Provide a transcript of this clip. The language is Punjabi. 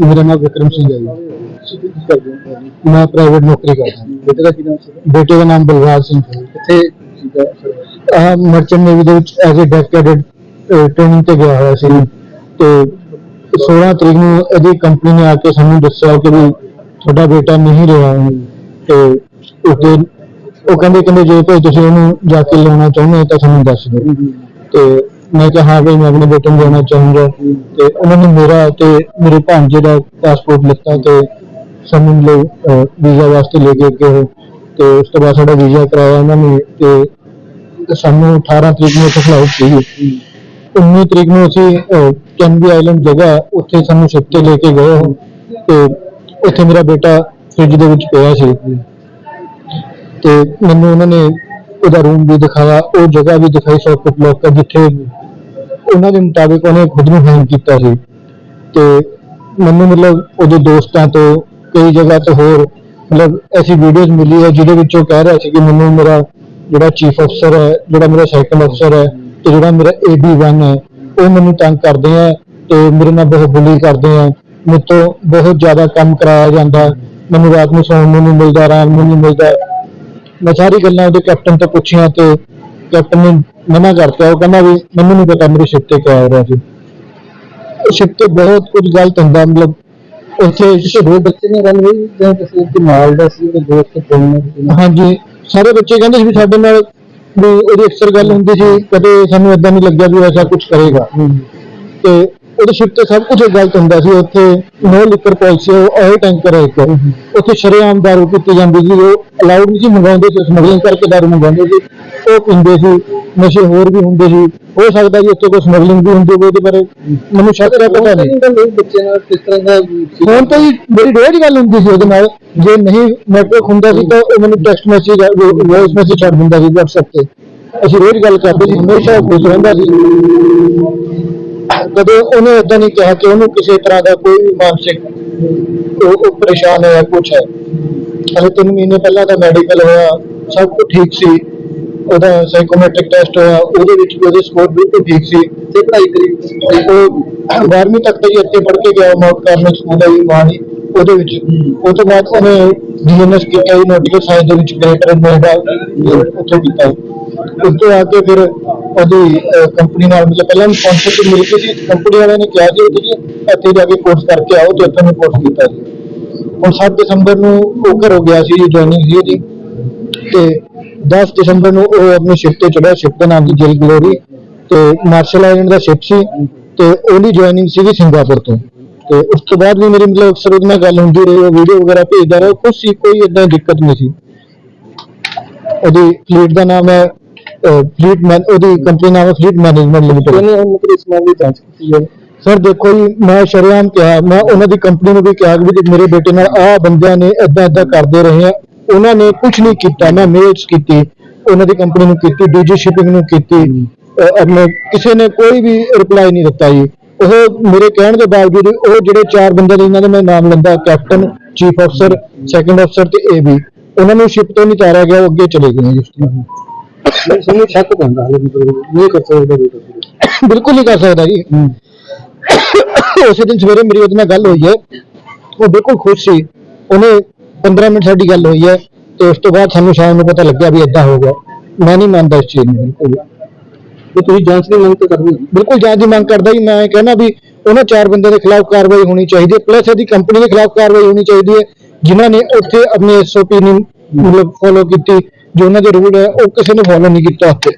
ਮੇਰਾ ਨਾਮ ਵਿਕਰਮ ਸਿੰਘ ਹੈ ਜੀ। ਮੈਂ ਪ੍ਰਾਈਵੇਟ ਨੌਕਰੀ ਕਰਦਾ। ਬੇਟੇ ਦਾ ਕੀ ਨਾਮ ਸੀ ਬੇਟੇ ਦਾ ਨਾਮ ਬਲਰਾਜ ਸਿੰਘ ਹੈ। ਕਿੱਥੇ ਆਹ ਮਰਚੈਂਟ ਨੇਵੀ ਦੇ ਵਿੱਚ as a deck cadet training ਤੇ ਗਿਆ ਹੋਇਆ ਸੀ। ਤੇ 16 ਤਰੀਕ ਨੂੰ ਇਹਦੀ ਕੰਪਨੀ ਨੇ ਆ ਕੇ ਸਾਨੂੰ ਦੱਸਿਆ ਕਿ ਵੀ ਤੁਹਾਡਾ ਬੇਟਾ ਨਹੀਂ ਰਿਹਾ ਤੇ ਉਹਦੇ ਉਹ ਕਹਿੰਦੇ ਕਹਿੰਦੇ ਜੇ ਤੁਸੀਂ ਉਹਨੂੰ ਜਾ ਕੇ ਲੈਣਾ ਚਾਹੁੰਦੇ ਹੋ ਤਾਂ ਸਾਨੂੰ ਦੱਸ ਦਿਓ। ਤੇ ਮੈਂ ਕਿਹਾ, ਹਾਂ ਭਾਈ ਮੈਂ ਆਪਣੇ ਬੇਟੇ ਨੂੰ ਜਾਣਾ ਚਾਹੂੰਗਾ। ਤੇ ਉਹਨਾਂ ਨੇ ਮੇਰਾ ਤੇ ਮੇਰੇ ਭਾਂਜੇ ਦਾ ਪਾਸਪੋਰਟ ਲਿੱਤਾ ਤੇ ਸਾਨੂੰ ਲਈ ਵੀਜ਼ਾ ਵਾਸਤੇ ਲੈ ਕੇ ਗਏ ਤੇ ਉਸ ਤੋਂ ਬਾਅਦ ਸਾਡਾ ਵੀਜ਼ਾ ਕਰਾਇਆ ਉਹਨਾਂ ਨੇ ਤੇ ਸਾਨੂੰ 18 ਤਰੀਕ ਨੂੰ ਫਲਾਈਟ ਸੀਗੀ। 19 ਤਰੀਕ ਨੂੰ ਅਸੀਂ ਕੈਨਬੀ ਆਈਲੈਂਡ ਜਗ੍ਹਾ ਉੱਥੇ ਸਾਨੂੰ ਸ਼ਿਪ ਤੇ ਲੈ ਕੇ ਗਏ ਉਹ। ਤੇ ਉੱਥੇ ਮੇਰਾ ਬੇਟਾ ਫ੍ਰਿਜ ਦੇ ਵਿੱਚ ਪਿਆ ਸੀ। ਤੇ ਮੈਨੂੰ ਉਹਨਾਂ ਨੇ ਉਹਦਾ ਰੂਮ ਵੀ ਦਿਖਾਇਆ, ਉਹ ਜਗ੍ਹਾ ਵੀ ਦਿਖਾਈ ਸੌਕਟ ਲੋਕ ਜਿੱਥੇ ਉਹਨਾਂ ਦੇ ਮੁਤਾਬਿਕ ਉਹਨੇ ਖੁਦ ਨੂੰ ਹੈਂਗ ਕੀਤਾ ਸੀ। ਤੇ ਮੈਨੂੰ ਮਤਲਬ ਉਹਦੇ ਦੋਸਤਾਂ ਤੋਂ ਕਈ ਜਗ੍ਹਾ ਤੋਂ ਹੋਰ ਮਤਲਬ ਐਸੀ ਵੀਡੀਓਜ਼ ਮਿਲੀ ਹੈ ਜਿਹਦੇ ਵਿੱਚ ਉਹ ਕਹਿ ਰਿਹਾ ਸੀ ਕਿ ਮੈਨੂੰ ਮੇਰਾ ਜਿਹੜਾ ਚੀਫ ਅਫਸਰ ਹੈ, ਜਿਹੜਾ ਮੇਰਾ ਸੈਕੰਡ ਅਫਸਰ ਹੈ ਤੇ ਜਿਹੜਾ ਮੇਰਾ ਏਬੀ1 ਹੈ, ਉਹ ਮੈਨੂੰ ਤੰਗ ਕਰਦੇ ਆ ਤੇ ਮੇਰੇ ਨਾਲ ਬਹੁਤ ਬੁਲੀ ਕਰਦੇ ਆ ਮੇਰੇ ਤੋਂ ਬਹੁਤ ਜ਼ਿਆਦਾ ਕੰਮ ਕਰਾਇਆ ਜਾਂਦਾ ਮੈਨੂੰ ਰਾਤ ਨੂੰ ਸੌਣ ਨੂੰ ਨਹੀਂ ਮਿਲਦਾ, ਆਰਾਮ ਨੂੰ ਨਹੀਂ ਮਿਲਦਾ। ਮੈਂ ਸਾਰੀ ਗੱਲਾਂ ਉਹਦੇ ਕੈਪਟਨ ਤੋਂ ਪੁੱਛੀਆਂ ਤੇ ਕੈਪਟਨ ਨੇ ਮਨਾ ਕਰਤਾ ਉਹ ਕਹਿੰਦਾ ਵੀ ਮੈਨੂੰ ਨਹੀਂ ਪਤਾ ਮੇਰੀ ਸ਼ਿਪ ਤੇ ਕਿਆ ਹੋ ਰਿਹਾ ਸੀ। ਸ਼ਿਪ ਤੇ ਬਹੁਤ ਕੁਝ ਗਲਤ ਹੁੰਦਾ ਮਤਲਬ ਉੱਥੇ ਦੋ ਬੱਚੇ ਨੇ ਗੱਲ ਹੋਈ ਜਾਂ ਕਿਸੇ ਦੇ ਨਾਲ ਦਾ ਸੀ ਉਹਦੇ ਦੋਸਤ ਫੋਨ ਹਾਂਜੀ ਸਾਰੇ ਬੱਚੇ ਕਹਿੰਦੇ ਸੀ ਵੀ ਸਾਡੇ ਨਾਲ ਵੀ ਉਹਦੀ ਅਕਸਰ ਗੱਲ ਹੁੰਦੀ ਸੀ ਕਦੇ ਸਾਨੂੰ ਇਦਾਂ ਨਹੀਂ ਲੱਗਿਆ ਵੀ ਉਹ ਐਸਾ ਕੁਝ ਕਰੇਗਾ। ਤੇ ਉਹਦੇ ਸ਼ਿਪ ਤੇ ਸਭ ਕੁਝ ਗਲਤ ਹੁੰਦਾ ਸੀ ਉੱਥੇ ਨੋ ਲਿਕਰ ਪਾਲਿਸੀ ਉਹ ਟੈਂਕਰ ਹੈ। ਇੱਕ ਉੱਥੇ ਸ਼ਰੇਆਮ ਦਾਰੂ ਪੀਤੀ ਜਾਂਦੀ ਸੀ ਉਹ ਅਲਾਉਡ ਨਹੀਂ ਸੀ ਮੰਗਾਉਂਦੇ ਸੀ ਸਮਗਲਿੰਗ ਕਰਕੇ ਦਾਰੂ ਮੰਗਾਉਂਦੇ ਸੀ। ਉਹ ਪੀਂਦੇ ਸੀ ਨਸ਼ੇ ਹੋਰ ਵੀ ਹੁੰਦੇ ਸੀ। ਹੋ ਸਕਦਾ ਜੀ ਉੱਥੇ ਕੋਈ ਸਮਗਲਿੰਗ ਵੀ ਹੁੰਦੀ ਹੋਵੇ ਉਹਦੇ ਬਾਰੇ। ਮੈਨੂੰ ਸ਼ੱਕ ਹੈ ਪਤਾ ਨਹੀਂ। ਬੱਚੇ ਨਾਲ ਕਿਸ ਤਰ੍ਹਾਂ ਦਾ ਸੀ? ਫੋਨ ਤੇ ਹੀ ਬੜੀ ਰੋਜ਼ ਗੱਲ ਹੁੰਦੀ ਸੀ ਉਹਦੇ ਨਾਲ। ਜੇ ਨਹੀਂ ਨੈਟਵਰਕ ਹੁੰਦਾ ਸੀ ਤਾਂ ਉਹ ਮੈਨੂੰ ਟੈਕਸਟ ਮੈਸੇਜ ਵੌਇਸ ਮੈਸੇਜ ਛੱਡ ਦਿੰਦਾ ਸੀ WhatsApp ਤੇ। ਅਸੀਂ ਰੋਜ਼ ਗੱਲ ਕਰਦੇ ਸੀ ਹਮੇਸ਼ਾ ਖੁਸ਼ ਰਹਿੰਦਾ ਸੀ। ਕਦੇ ਉਹਨੇ ਇਦਾਂ ਨਹੀਂ ਕਿਹਾ ਕਿ ਉਹਨੂੰ ਕਿਸੇ ਤਰ੍ਹਾਂ ਦਾ ਕੋਈ ਮਾਨਸਿਕ ਉਹ ਪਰੇਸ਼ਾਨ ਹੈ ਕੁਛ ਹੈ। ਹਲੇ ਤਿੰਨ ਮਹੀਨੇ ਪਹਿਲਾਂ ਤਾਂ ਮੈਡੀਕਲ ਹੋਇਆ ਸਭ ਕੁਝ ਠੀਕ ਸੀ। ਉਹਦਾ ਸਾਈਕੋਮੈਟ੍ਰਿਕ ਟੈਸਟ ਹੋਇਆ ਉਹਦੇ ਵਿੱਚ ਵੀ ਉਹਦੇ ਸਕੋਰ ਬਿਲਕੁਲ ਠੀਕ ਸੀ ਤੇ ਪੜ੍ਹਾਈ ਕਰੀ। ਉਹ 12ਵੀਂ ਤੱਕ ਤਾਂ ਜੀ ਇੱਥੇ ਪੜ੍ਹ ਕੇ ਗਿਆ ਮਾਊਂਟ ਕਾਰਮਲ ਸਕੂਲ ਹੈ ਜੀ ਮਾਨੀ ਉਹਦੇ ਵਿੱਚ। ਉਹ ਤੋਂ ਬਾਅਦ ਉਹਨੇ ਡੀਐਨਐਸ ਕੀਤਾ ਜੀ ਨੋਟੀਕਲ ਸਾਇੰਸ ਦੇ ਵਿੱਚ ਗ੍ਰੇਟਰ ਨੋਇਡਾ ਉੱਥੇ ਕੀਤਾ ਉਸ ਤੋਂ ਆ ਕੇ ਫਿਰ ਉਹਦੀ ਕੰਪਨੀ ਨਾਲ ਮਤਲਬ ਪਹਿਲਾਂ ਸਪਾਂਸਰਸ਼ਿਪ ਮਿਲ ਗਈ ਸੀ ਕੰਪਨੀ ਵਾਲਿਆਂ ਨੇ ਕਿਹਾ ਕਿ ਜੀ ਇੱਥੇ ਜਾ ਕੇ ਕੋਰਸ ਕਰਕੇ ਆਓ ਤੇ ਇੱਥੇ ਨੂੰ ਕੋਰਸ ਕੀਤਾ ਸੀ ਹੁਣ 7 ਦਸੰਬਰ ਨੂੰ ਉਹ ਘਰੋਂ ਗਿਆ ਸੀ ਜੁਆਇਨਿੰਗ ਸੀ ਉਹਦੀ। ਤੇ 10 ਦਸੰਬਰ ਨੂੰ ਉਹ ਆਪਣੀ ਸ਼ਿਪ ਤੇ ਚੜਿਆ ਸ਼ਿਪ ਦਾ ਨਾਮ ਸੀ ਜਿਲ ਗਲੋਰੀ ਤੇ ਮਾਰਸ਼ਲ ਆਈਲੈਂਡ ਦਾ ਸ਼ਿਪ ਸੀ ਤੇ ਉਹਦੀ ਜੁਆਇਨਿੰਗ ਸੀਗੀ ਸਿੰਗਾਪੁਰ ਤੋਂ। ਤੇ ਉਸ ਤੋਂ ਬਾਅਦ ਵੀ ਮੇਰੀ ਮਤਲਬ ਅਕਸਰ ਉਹਦੇ ਨਾਲ ਗੱਲ ਹੁੰਦੀ ਰਹੀ ਉਹ ਵੀਡੀਓ ਵਗੈਰਾ ਭੇਜਦਾ ਰਿਹਾ ਕੁਛ ਸੀ ਕੋਈ ਇਦਾਂ ਦਿੱਕਤ ਨਹੀਂ ਸੀ। ਉਹਦੀ ਫਲੀਟ ਦਾ ਨਾਮ ਹੈ ਫਲੀਟ ਮੈਨ ਉਹਦੀ ਕੰਪਨੀ ਨਾਮ ਹੈ ਫਲੀਟ ਮੈਨੇਜਮੈਂਟ ਲਿਮਿਟਡ ਉਹਨੇ ਹੁਣ ਮਤਲਬ ਇਸ ਮਾਮਲੇ ਦੀ ਜਾਂਚ ਕੀਤੀ ਹੈ? ਸਰ ਦੇਖੋ ਜੀ ਮੈਂ ਸ਼ਰੇਆਮ ਕਿਹਾ ਮੈਂ ਉਹਨਾਂ ਦੀ ਕੰਪਨੀ ਨੂੰ ਵੀ ਕਿਹਾ ਕਿ ਮੇਰੇ ਬੇਟੇ ਨਾਲ ਆਹ ਬੰਦਿਆਂ ਨੇ ਏਦਾਂ ਏਦਾਂ ਕਰਦੇ ਰਹੇ ਆ ਉਹਨਾਂ ਨੇ ਕੁਝ ਨਹੀਂ ਕੀਤਾ ਮੈਂ ਮੇਲਸ ਕੀਤੀ ਉਹਨਾਂ ਦੀ ਕੰਪਨੀ ਨੂੰ ਕੀਤੀ ਡੀਜੀ ਸ਼ਿਪਿੰਗ ਨੂੰ ਕੀਤੀ ਅਹ ਆਪਣੇ ਕਿਸੇ ਨੇ ਕੋਈ ਵੀ ਰਿਪਲਾਈ ਨਹੀਂ ਦਿੱਤਾ ਜੀ। ਉਹ ਮੇਰੇ ਕਹਿਣ ਦੇ ਬਾਵਜੂਦ ਉਹ ਜਿਹੜੇ ਚਾਰ ਬੰਦੇ ਨੇ ਇਹਨਾਂ ਦੇ ਮੈਂ ਨਾਮ ਲੈਂਦਾ ਕੈਪਟਨ ਚੀਫ ਅਫਸਰ ਸੈਕੰਡ ਅਫਸਰ ਤੇ ਏਬੀ ਉਹਨਾਂ ਨੂੰ ਸ਼ਿਪ ਤੋਂ ਨਹੀਂ ਤਾਰਿਆ ਗਿਆ ਉਹ ਅੱਗੇ ਚਲੇ ਗਏ ਜੀ। ਸਾਨੂੰ ਸ਼ੱਕ ਪੈਂਦਾ ਹੈ ਨਹੀਂ ਕਰ ਸਕਦਾ ਨਹੀਂ ਕਰ ਸਕਦਾ। ਬਿਲਕੁਲ ਨਹੀਂ ਕਰ ਸਕਦਾ ਜੀ। ਉਸੇ ਦਿਨ ਸਵੇਰੇ ਮੇਰੀ ਉਹਦੇ ਨਾਲ ਗੱਲ ਹੋਈ ਹੈ। ਉਹ ਬਿਲਕੁਲ ਖੁਸ਼ ਸੀ। ਉਹਨੇ 15 ਮਿੰਟ ਸਾਡੀ ਗੱਲ ਹੋਈ ਹੈ ਤੇ ਉਸ ਤੋਂ ਬਾਅਦ ਸਾਨੂੰ ਸ਼ਾਮ ਨੂੰ ਪਤਾ ਲੱਗਿਆ ਵੀ ਇਦਾਂ ਹੋਊਗਾ ਮੈਂ ਨਹੀਂ ਮੰਨਦਾ ਇਸ ਚੀਜ਼ ਨੂੰ ਬਿਲਕੁਲ। ਵੀ। ਤੁਸੀਂ ਜਾਂਚ ਦੀ ਮੰਗ ਤਾਂ ਕਰਦੇ ਹੋ? ਬਿਲਕੁਲ ਜਾਂਚ ਦੀ ਮੰਗ ਕਰਦਾ ਹੀ ਮੈਂ ਕਹਿੰਦਾ ਵੀ ਉਹਨਾਂ ਚਾਰ ਬੰਦਿਆਂ ਦੇ ਖਿਲਾਫ ਕਾਰਵਾਈ ਹੋਣੀ ਚਾਹੀਦੀ ਹੈ। ਪਲੱਸ ਇਹਦੀ ਕੰਪਨੀ ਦੇ ਖਿਲਾਫ ਕਾਰਵਾਈ ਹੋਣੀ ਚਾਹੀਦੀ ਹੈ। ਜਿਨ੍ਹਾਂ ਨੇ ਉੱਥੇ ਆਪਣੇ ਐਸਓਪੀ ਨੂੰ ਮਤਲਬ ਫੋਲੋ ਕੀਤੀ ਜੋ ਉਹਨਾਂ ਦੇ ਰੂਲ ਹੈ ਉਹ ਕਿਸੇ ਨੇ ਫੋਲੋ ਨਹੀਂ ਕੀਤਾ ਉੱਥੇ।